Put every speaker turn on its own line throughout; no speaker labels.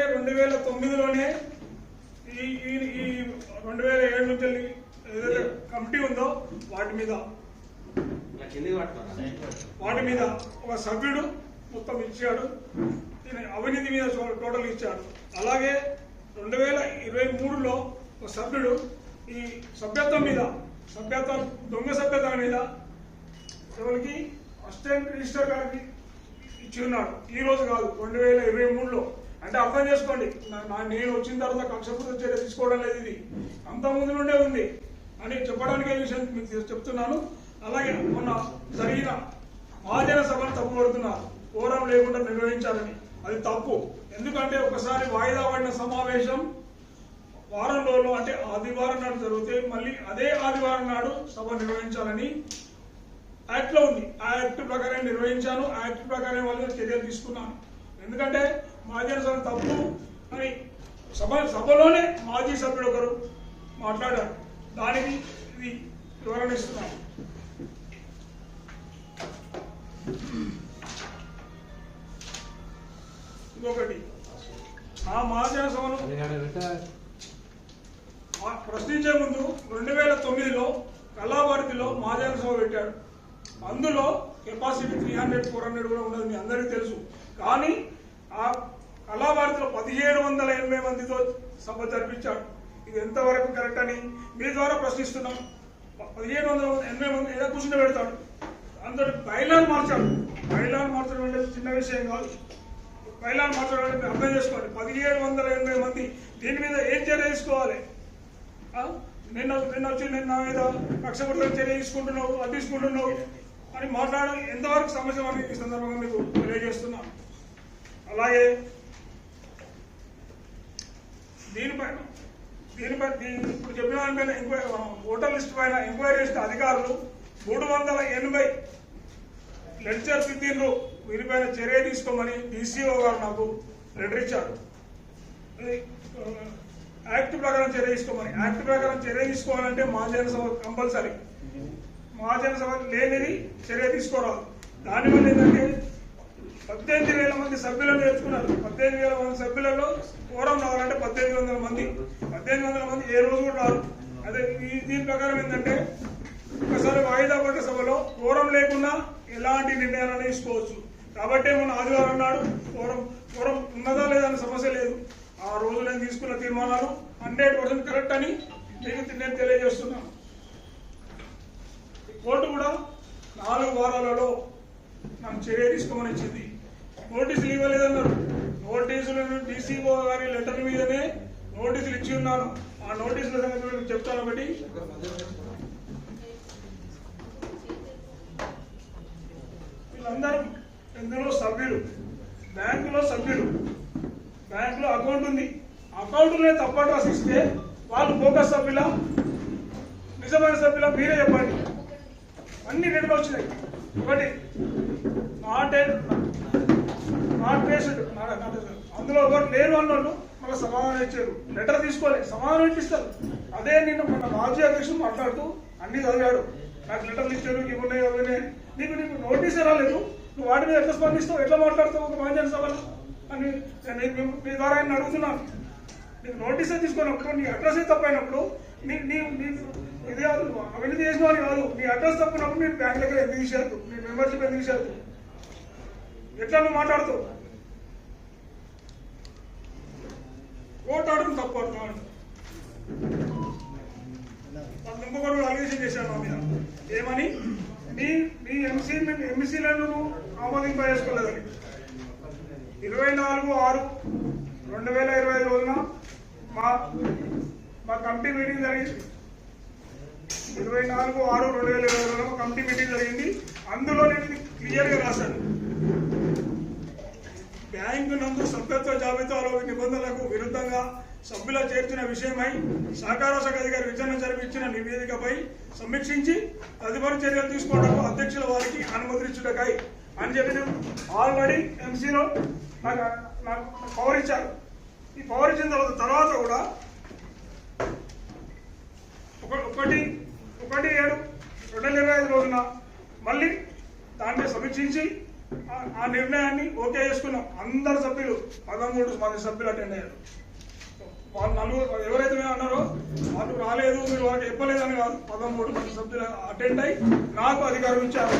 ఎందుకంటే రెండు వేల తొమ్మిదిలోనే ఈ ఈ రెండు వేల ఏడు నుంచి ఏదైతే కమిటీ ఉందో వాటి మీద వాటి మీద ఒక సభ్యుడు మొత్తం ఇచ్చాడు. అవినీతి మీద టోటల్ ఇచ్చాడు. అలాగే రెండు వేల ఇరవై మూడులో ఒక సభ్యుడు ఈ సభ్యత్వం మీద సభ్యత్వం దొంగ సభ్యత్వం మీద ఎవరికి? అసిస్టెంట్ రిజిస్టర్ గారికి ఇచ్చి ఉన్నాడు. ఈ రోజు కాదు రెండు వేల ఇరవై మూడులో అంటే అర్థం చేసుకోండి. నా- నేను వచ్చిన తర్వాత కక్షపూర్తి చర్య తీసుకోవడం లేదు ఇది. అంత ముందు నుండే ఉంది. అని చెప్పడానికి విషయం మీకు చెప్తున్నాను. అలాగే మొన్న జరిగిన మహాజన సభను తప్పుపడుతున్నారు కోరం లేకుండా నిర్వహించాలని. అది తప్పు. ఎందుకంటే ఒకసారి వాయిదా పడిన సమావేశం వారం రోజులు అంటే ఆదివారం నాడు జరిగితే మళ్ళీ అదే ఆదివారం నాడు సభ నిర్వహించాలని యాక్ట్లో ఉంది. ఆ యాక్ట్ ప్రకారం నిర్వహించాను. ఆ యాక్ట్ ప్రకారం వాళ్ళు చర్యలు తీసుకున్నాను. ఎందుకంటే మాజీ సభ తప్పు. అని సభ సభలోనే మాజీ సభ్యుడు ఒకరు మాట్లాడారు. దానికి ఇది వివరణ ఇస్తున్నాను ఇంకొకటి ఆ మహాజన సభను ప్రశ్నించే ముందు రెండు వేల తొమ్మిదిలో కళాభారతిలో మహాజన సభ పెట్టాడు అందులో capacity three hundred four hundred కూడా ఉన్నది మీ అందరికీ తెలుసు. కానీ ఆ పదిహేను పదిహేడు వందల ఎనభై మందితో సభ జరిపించాడు ఇది ఎంతవరకు కరెక్ట్ అని మీ ద్వారా ప్రశ్నిస్తున్నాం. పదిహేను వందల ఎనభై మంది ఏదో కూర్చుని పెడతాడు. అందరు బయలాన్ మార్చాడు బయలాన్ మార్చడం అంటే చిన్న విషయం కాదు బయలాన్ మార్చడం అంటే మీరు అర్థం చేసుకోండి. పదిహేడు వందల ఎనభై మంది దీని మీద ఏం చర్య తీసుకోవాలి? నిన్న నిన్న వచ్చి నిన్న నా మీద కక్షపూర్వక చర్య తీసుకుంటున్నావు అది తీసుకుంటున్నావు అని మాట్లాడడం ఎంతవరకు సమస్య అని ఈ సందర్భంగా మీకు తెలియజేస్తున్నాను అలాగే దీనిపైన దీనిపై దీని ఇప్పుడు చెప్పిన దానిపైన ఎంక్వైరీ ఓటర్ లిస్ట్ పైన ఎంక్వైరీ చేసిన అధికారులు మూడు వందల ఎనభై లెక్చర్ తిట్టిండ్రు వీరిపైన చర్య తీసుకోమని డీసీఓ గారు నాకు లెటర్ ఇచ్చారు. యాక్ట్ ప్రకారం చర్య తీసుకోమని. యాక్ట్ ప్రకారం చర్య తీసుకోవాలంటే మహాజన సభ కంపల్సరీ. మహాజన సభ లేనిది చర్య తీసుకోరాదు. దానివల్ల ఏంటంటే పద్దెనిమిది వేల మంది సభ్యులను నేర్చుకున్నారు. పద్దెనిమిది వేల మంది సభ్యులలో కోరం రావాలంటే పద్దెనిమిది వందల మంది. పద్దెనిమిది వందల మంది ఏ రోజు కూడా రారు. అదే దీని ప్రకారం ఏంటంటే ఒకసారి వాయిదా పడ్డ సభలో కోరం లేకుండా ఎలాంటి నిర్ణయాలను తీసుకోవచ్చు. కాబట్టి మన ఆదివారం నాడు కోరం కోరం ఉన్నదా లేదా అనే సమస్య లేదు. ఆ రోజు నేను తీసుకున్న తీర్మానాలు హండ్రెడ్ పర్సెంట్ కరెక్ట్ అని మీకు నేను తెలియజేస్తున్నాను. కోర్టు కూడా నాలుగు వారాలలో నాకు చర్య తీసుకోమని ఇచ్చింది. నోటీసులు ఇవ్వలేదన్నారు. నోటీసులను డీసీఓ గారి లెటర్ మీదనే నోటీసులు ఇచ్చి ఉన్నాను. ఆ నోటీసుల సంగతి మీకు చెప్తాను ఒకటి. వీళ్ళందరూ ఇందులో సభ్యులు. బ్యాంకులో సభ్యులు. బ్యాంకులో అకౌంట్ ఉంది. అకౌంట్లో తప్పటి ఇస్తే వాళ్ళు బోగస్ సభ్యుల? నిజమైన సభ్యుల? మీరే చెప్పండి. అన్ని రెండు వచ్చినాయి ఒకటి నాట్ నాట్ అందులో కూడా లేరు అన్నోళ్ళు మళ్ళీ సమాధానం ఇచ్చారు. లెటర్ తీసుకోవాలి సమాధానం ఇప్పిస్తారు. అదే నిన్న మన మాజీ అధ్యక్షుడు మాట్లాడుతూ అన్ని చదివాడు. నాకు లెటర్లు ఇచ్చారు ఇవి ఉన్నాయి అవి నీకు నీకు నోటీస్ రాలేదు నువ్వు వాటి మీద ఎట్లా స్పందిస్తావు? ఎట్లా మాట్లాడతావు? ఒక మాజీ సభలో అని నేను మీ- ద్వారా ఆయన అడుగుతున్నాను. నీకు నోటీసే తీసుకున్నప్పుడు నీ అడ్రస్ తప్పైనప్పుడు నీ నీ నీ ఇది కాదు అవినీతి చేసిన వాళ్ళు కాదు. నీ అడ్రస్ తప్పినప్పుడు నేను బ్యాంక్ దగ్గర ఎందుకు తీసేద్దు నీ మెంబర్షిప్ ఎందుకు తీసేద్దు ఎట్లా నువ్వు మాట్లాడుతావు? ఓటు తప్పు అంటున్నాడు ఇంకొకటి అలిగేషన్ చేశాను మీద ఏమని? మీ మీ ఎంసీ ఎంసీలను నువ్వు ఆమోదింప ఇరవై నాలుగు ఆరు రెండు వేల ఇరవై ఐదు రోజున మా మా కమిటీ మీటింగ్ జరిగింది. ఇరవై నాలుగు ఆరు రెండు వేల ఇరవై రోజున మా కమిటీ మీటింగ్ జరిగింది. అందులో నేను క్లియర్గా రాశాను. బ్యాంకు నందు సభ్యత్వ జాబితాలో నిబంధనలకు విరుద్ధంగా సభ్యుల చేర్చిన విషయమై సహకార శాఖ అధికారి విచారణ జరిపించిన నివేదికపై సమీక్షించి తదుపరి చర్యలు తీసుకోవడానికి అధ్యక్షుల వారికి అనుమతించుటకై అని చెప్పిన ఆల్రెడీ ఎంసీలో నాకు నాకు పవర్ ఇచ్చారు. ఈ పవర్ ఇచ్చిన తర్వాత తర్వాత కూడా ఒక ఒకటి ఒకటి ఏడు రెండు వేల ఇరవై ఐదు రోజున మళ్ళీ దాన్ని సమీక్షించి ఆ- నిర్ణయాన్ని ఓకే చేసుకున్నాం అందరు సభ్యులు పదమూడు మంది సభ్యులు అటెండ్ అయ్యారు. వాళ్ళు నలుగురు ఎవరైతే మేము అన్నారో వాళ్ళు రాలేదు మీరు వాళ్ళకి చెప్పలేదని కాదు. పదమూడు మంది సభ్యులు అటెండ్ అయి నాకు అధికారం ఇచ్చారు.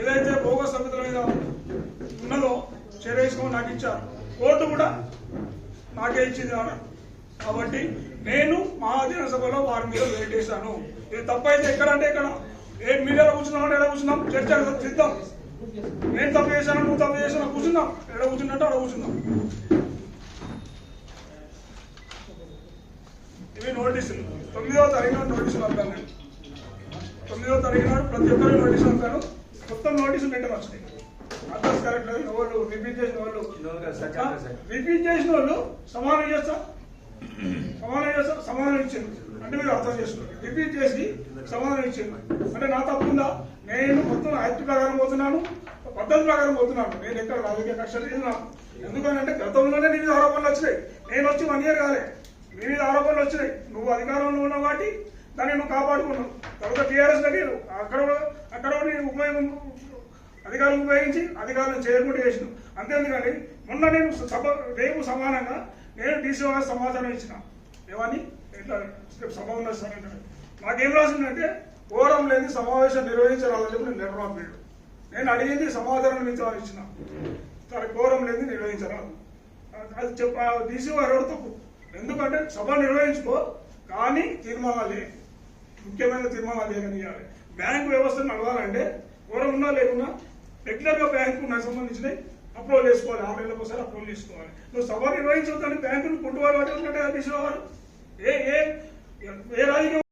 ఏదైతే భోగ సభ్యుల మీద ఉన్నదో చర్య తీసుకొని నాకు ఇచ్చారు. కోర్టు కూడా నాకే ఇచ్చింది అన్నారు కాబట్టి నేను మహాజన సభలో వారి మీద వెయిట్ చేశాను ఇది తప్పైతే ఎక్కడ అంటే ఎక్కడ? ఏ మీడియాలో కూర్చున్నాం ఎక్కడ కూర్చున్నాం? చర్చ సిద్ధం. నేను తప్పు చేశాను? నువ్వు తప్పు చేశాను? కూర్చున్నాం. ఎక్కడ కూర్చున్నట్టు అక్కడ కూర్చున్నాం. ఇవి నోటీసులు. తొమ్మిదవ తారీఖున నోటీసులు పంపాను నేను. తొమ్మిదవ తారీఖు నాడు ప్రతి ఒక్కరికి నోటీసులు పంపాను. మొత్తం నోటీసులు రిటర్న్ వచ్చినాయి అడ్రస్ కరెక్ట్ లేదు. ఎవరు రిపీట్ చేసిన వాళ్ళు? రిపీట్ చేసిన వాళ్ళు సమానం చేస్తా? సమానం చేస్తా? సమానం ఇచ్చింది అంటే మీరు అర్థం చేసుకోండి. రిపీట్ చేసి సమాధానం ఇచ్చింది అంటే నా తప్పు ఉందా? నేను మొత్తం యాక్ట్ ప్రకారం పోతున్నాను పద్ధతి ప్రకారం పోతున్నాను. నేను ఎక్కడ రాజకీయ కక్షలు చేసినాను ఎందుకంటే గతంలోనే నీ మీద ఆరోపణలు వచ్చినాయి. నేను వచ్చి వన్ ఇయర్ కాలే. నీ మీద ఆరోపణలు వచ్చినాయి. నువ్వు అధికారంలో ఉన్నావు కాబట్టి దాన్ని నువ్వు కాపాడుకున్నావు. తర్వాత టీఆర్ఎస్ లేదు అక్కడ కూడా- అక్కడ నేను ఉపయోగం అధికారం ఉపయోగించి అధికారం చేయకుండా చేసిన. అంతేందుకండి మొన్న నేను సభ రేపు సమానంగా నేను డీసీ గారికి సమాచారం ఇచ్చిన. ఏమని? ఇట్లా సభ ఉన్న సమయంలో నాకేం రాసిందంటే ఓరం లేని సమావేశం నిర్వహించరాదని చెప్పి నేను నేను అడిగింది సమాధానం నిమిత్తం ఇచ్చిన సరే కోరం లేని నిర్వహించరాదు అది చెప్ప డీసీ వారు తప్పు ఎందుకంటే సభ నిర్వహించుకో కానీ తీర్మానాలు ముఖ్యమైన తీర్మానాలు ఏమనియాలి బ్యాంకు వ్యవస్థ నడవాలంటే కోరం ఉన్నా లేకున్నా రెగ్యులర్గా బ్యాంకు నాకు సంబంధించినవి అప్రూవల్ చేసుకోవాలి. ఆరు నెలలకు ఒకసారి అప్రూవల్ చేసుకోవాలి. నువ్వు సభ నిర్వహించవద్దని బ్యాంకును కొట్టువారు వాటి ఉన్నట్టు డీసీ వారు? ఏ ఏ ఏ రాజకీయ